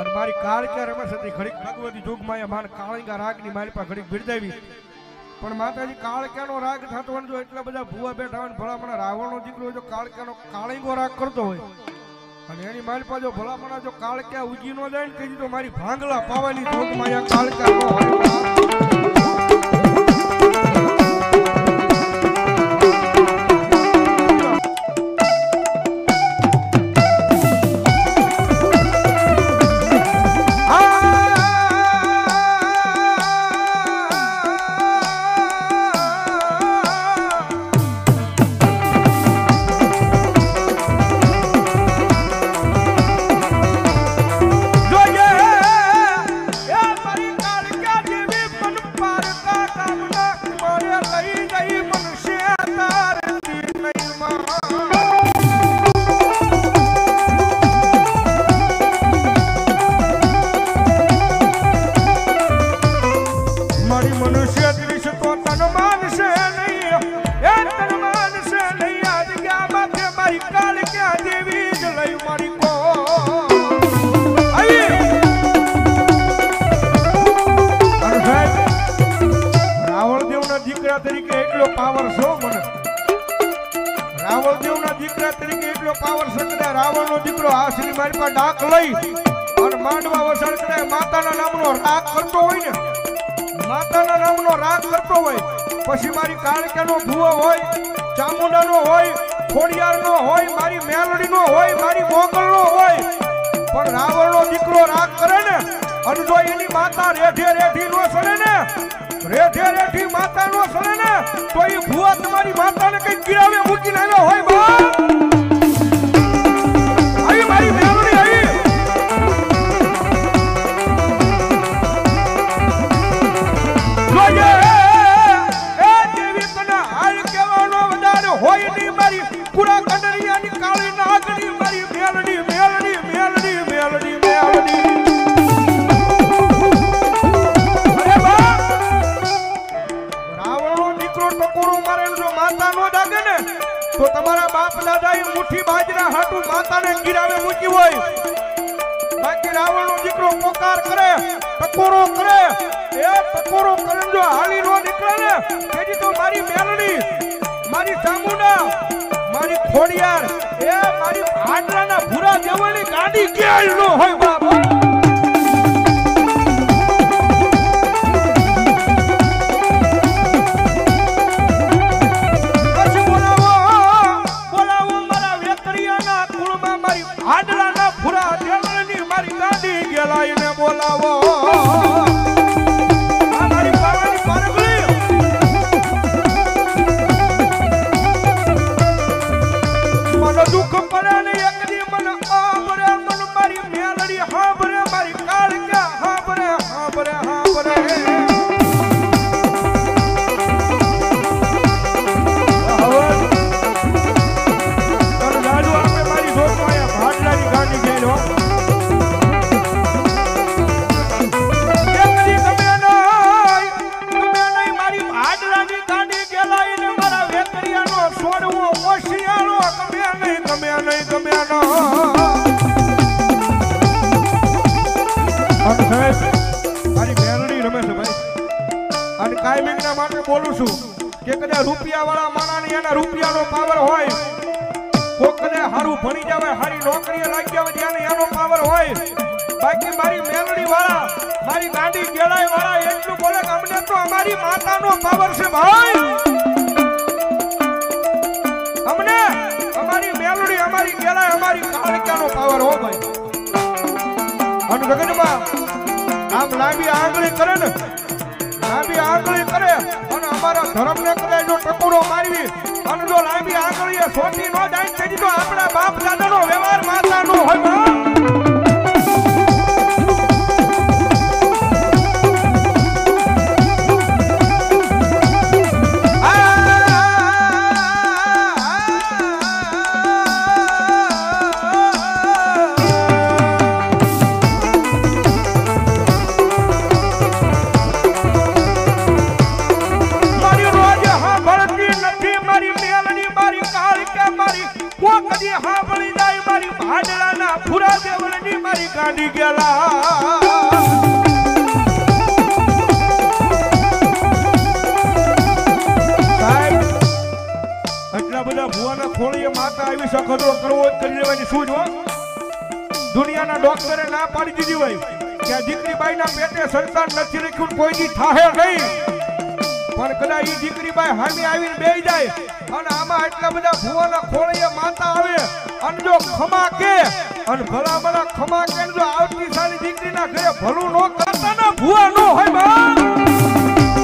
અને મારી કાળકા રમે હતી? ઘડીક ભગવતી જોગમાં માન કાળિંગા રાગની મારી પાસે ઘડીક બિરદાવી. પણ માતાજી કાળક્યાનો રાગ થતો હોય જો એટલા બધા ભૂવા બેઠા હોય ભલામણા રાવણનો દીકરો જો કાળકાનો કાળિંગો રાગ કરતો હોય. અને એની મારી પાસે જો ભલામણા જો કાળક્યા ઉગી ન જાય ને કહી તો મારી ભાંગલા પાવાની જોગમાં આ પાવર છો મને. રાવણદેવના દીકરા તરીકે એટલો પાવર છે કદાચ રાવણનો દીકરો હાસની મારી પાસે ડાક લઈ અને માંડવા વસાડ કદાચ માતાના નામનો રાગ કરતો હોય ને, માતાના નામનો રાગ કરતો હોય, પછી મારી કાળકેનો ભૂવો હોય, ચામુંડાનો હોય, ખોડિયારનો હોય, મારી મેલડીનો હોય, મારી મોગલનો હોય, પણ રાવણનો દીકરો રાગ કરે ને, અને જો એની માતા રેઠે રેઠી નો સડે ને રેઠે રેઠી માતા નો સડે ને તો એ ભૂવા તમારી માતાને કઈ ગિરાવે મૂકીને આવ્યો હોય બા માતાને ગિરાવે મૂકી હોય. બાકી રાવણનો દીકરો પોકાર કરે, ટકોરો કરે. એ ટકોરો કરે જો હાલી નો નીકળે ને, તેથી તો મારી મેલડી, મારી ચામુંડા, મારી ખોડિયાર, એ મારી આટલાના ભૂરા દેવળની ગાડી ક્યાંય નો હોય બાબા મને દુઃખ પડે ને એકદી મને આંબરે મન અને સાહેબ, મારી મેલડી રમે છે અને કાયમિકના માટે બોલું છું કે કદાચ રૂપિયાવાળા માણાને એના રૂપિયાનો પાવર હોય કોક હારું ભણી જાવે સારી નોકરીએ લાગી જાવે ત્યારે એનો પાવર હોય. બાકી મારી મેલડી મારી ગાંડી ગેળાઈ વાળા બોલે કે તો અમારી માતાનો પાવર છે ભાઈ. અને ગગનમાં આમ લાંબી આંગળી કરે ને, લાંબી આંગળી કરે અને અમારા ધર્મને કરે જો ટકોરો મારવી અને જો લાંબી આંગળીએ સોટી ન જાય તો આપણા બાપ દાદાનો વ્યવહાર માતાનો હોય મારી કાળકા મારી કોક દી સાંભળી જાય મારી ભાડલાના ફુરા બધા ભુવાના છે કરવો કરી લેવાની સૂઝ હો? દુનિયાના ડોક્ટરે ના પાડી દીધી હોય. કે આ દીકરી બાઈના પેટે સંતાન નથી લખ્યું કોઈ દી નહીં. પણ કદાચ ઈ દીકરી બાઈ હામી આવીને બે જાય. અને આમાં એટલા બધા ભુવાના ખોળીએ માતા આવે અને જો ખમા કે, અને ભલા ભલા ખમા કે જો આવતી સારી દીકરીના ઘરે ભલું નો કરતા ને, ભુવા નો હોય બા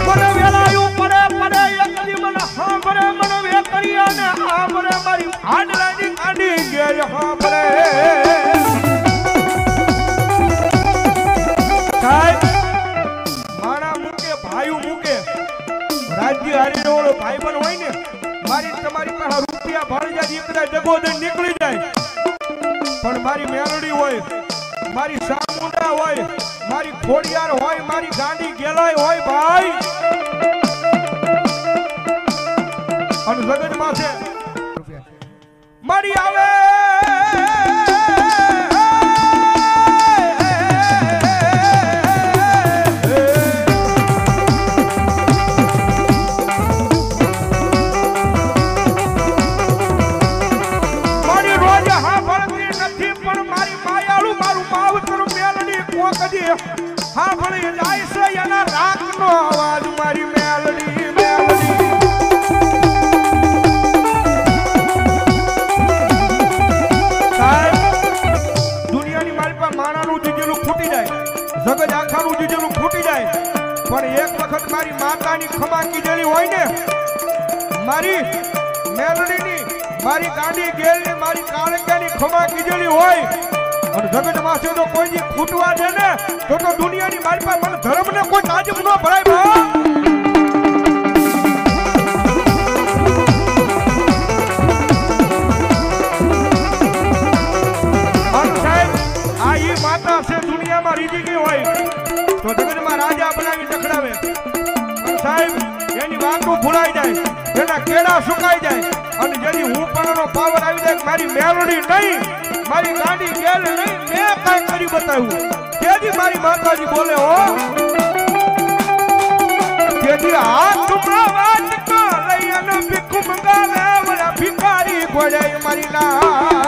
પડે પડે મારી આંડલાની કાઢી ગેર હાંભળે સાહેબ રાજ્ય ભાઈ પણ હોય ને, મારી તમારી પાસે રૂપિયા ભાળી જાય એકદા ડગો દઈ નીકળી જાય. પણ મારી મેલડી હોય, મારી સામુંડા હોય, મારી ખોડિયાર હોય, મારી ગાંડી ગેલાય હોય ભાઈ. અને જગતમાં છે. મારી આવે! કોકદી હાંભળી જાય છે એના રાખનો અવાજ, મારી મેલડી મેલડી. દુનિયાની મારી પાસે માણાનું જીજેલું ફૂટી જાય જગત આખાનું જીજેલું ફૂટી જાય, પણ એક વખત મારી માતાની ખમા કીધેલી હોય ને, મારી મેલડીની, મારી ગાંડી ગેલની, મારી કાળંગાની ખમા કીધેલી હોય અને જગત માસે તો કોઈની ખૂટવા દે ને, તો તો દુનિયાની મારી પાસે મને ધર્મને કોઈ તાજબ ન ભરાય, બા. સાહેબ, આ ઈ માતા છે, દુનિયામાં ગઈ હોય, તો રાજા બનાવી ચખડાવે સાહેબ, એની વાતો ભૂલાઈ જાય, એના કેળા સુકાઈ જાય. અને જેની હું પણ પાવર આવી જાય મારી મેલોડી નહીં, મારી ગાડી ગેલ નહીં, મેં કાંઈ કરી બતાવ્યું. તેથી મારી માતાજી બોલે, હો. તેથી હાથમાં વાત લઈ અને ભીખ મંગાવે ભિખારી ઘોડે મારી ના.